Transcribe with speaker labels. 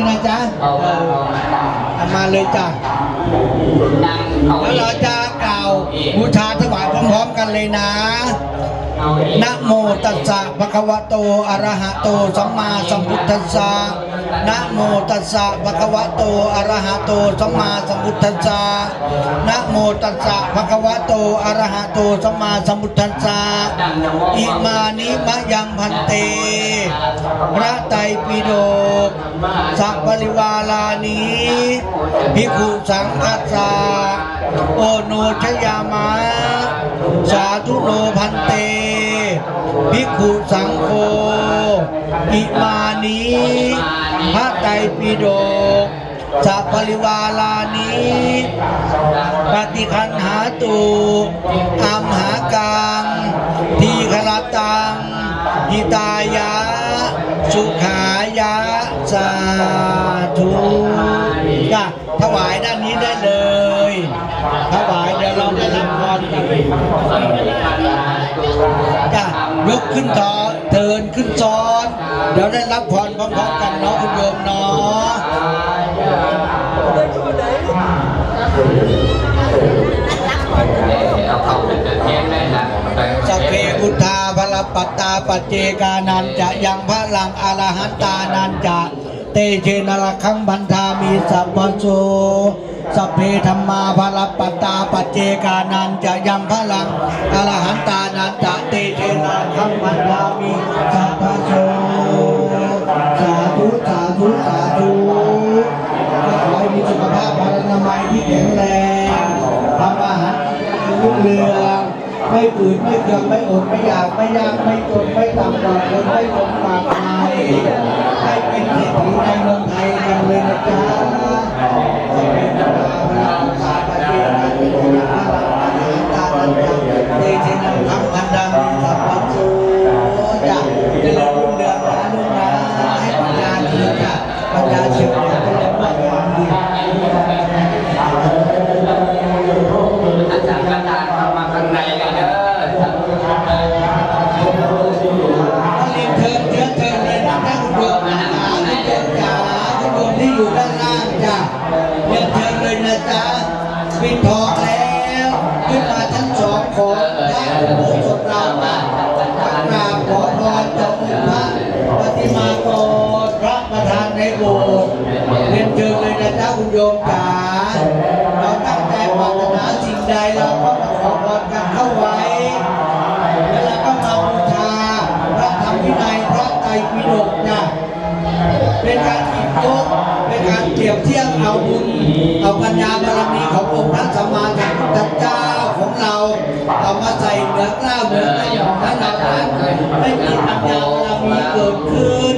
Speaker 1: งนะจ๊ะ
Speaker 2: เอามาเลยจ้ะ
Speaker 1: แล้วเราจะกล่าวบูชาถวายพร้อมๆกันเลยนะนะโมตัสสะภะคะวะโตอะระหะโตสัมมาสัมพุทธัสสะ นะโมตัสสะภะคะวะโตอะระหะโตสัมมาสัมพุทธัสสะนะโมตัสสะภะคะวะโตอะระหะโตสัมมาสัมพุทธัสสะอิมานิมะยังพันเตพระไตรปิฎกสัพปริวาลานีภิกขุสังคัสสะโอโนชยามะสาธุโนพันเตภิกขุสังโฆอิมานิ พระไตรปิฎกสัพปริวาลานีปฏิคันหาตุอัมหากังทีคลตังหิตายะ สุขายะสาธุจ้ะถวายด้านนี้ได้เลยถวายเดี๋ยวเราได้รับพรกันจ้ะยกขึ้นต่อเทินขึ้นซ้อ เดี๋ยวได้รับพรพร้อมๆกันเนาะคุณโยมเนาะ
Speaker 2: เอาเข้าเป็นเทียนได้นะ
Speaker 1: สัพเพพุทธาพลปัตตาปจเจกานันจะยังพระลังอรหันตานันจะเตเชนรคังบันทามีสัพพโสสัพเพธรรมาพลปัตตาปจเจกานันจะยังพระลังอรหันตานันจะเตเชนรคังบันทามีสัพพโสส แข็งแรงทำอาหารรุ่งเรืองไม่ฝืนไม่เคืองไม่อดไม่อยากไม่ยากไม่จนไม่ต่ำกว่าคนไม่ตกปากใครให้เป็นเศรษฐีในเมืองไทยกันเลยนะจ๊ะ ปิดทองแล้วขึ้นมาชั้นสองของพระอุโบสถเรานะกราบขอพรจากองค์พระปฏิมากรพระประธานในโบสถ์เรียนเชิญเลยนะจ๊ะคุณโยมจ๋าเราตั้งใจปรารถนาสิ่งใดเราก็ขอพรกันเข้าไว้แล้วเราก็มาบูชาพระธรรมวินัยพระไตรปิฎกนะเป็นการหยิบยกเป็นการเปรียบเทียบเอาบุญเอาปัญญาบารมีขององค์ เอามาใส่เหนือกล้าวเหนือกล้าวของพระเรานั้นไม่มีปัญญาบารมีเกิดขึ้น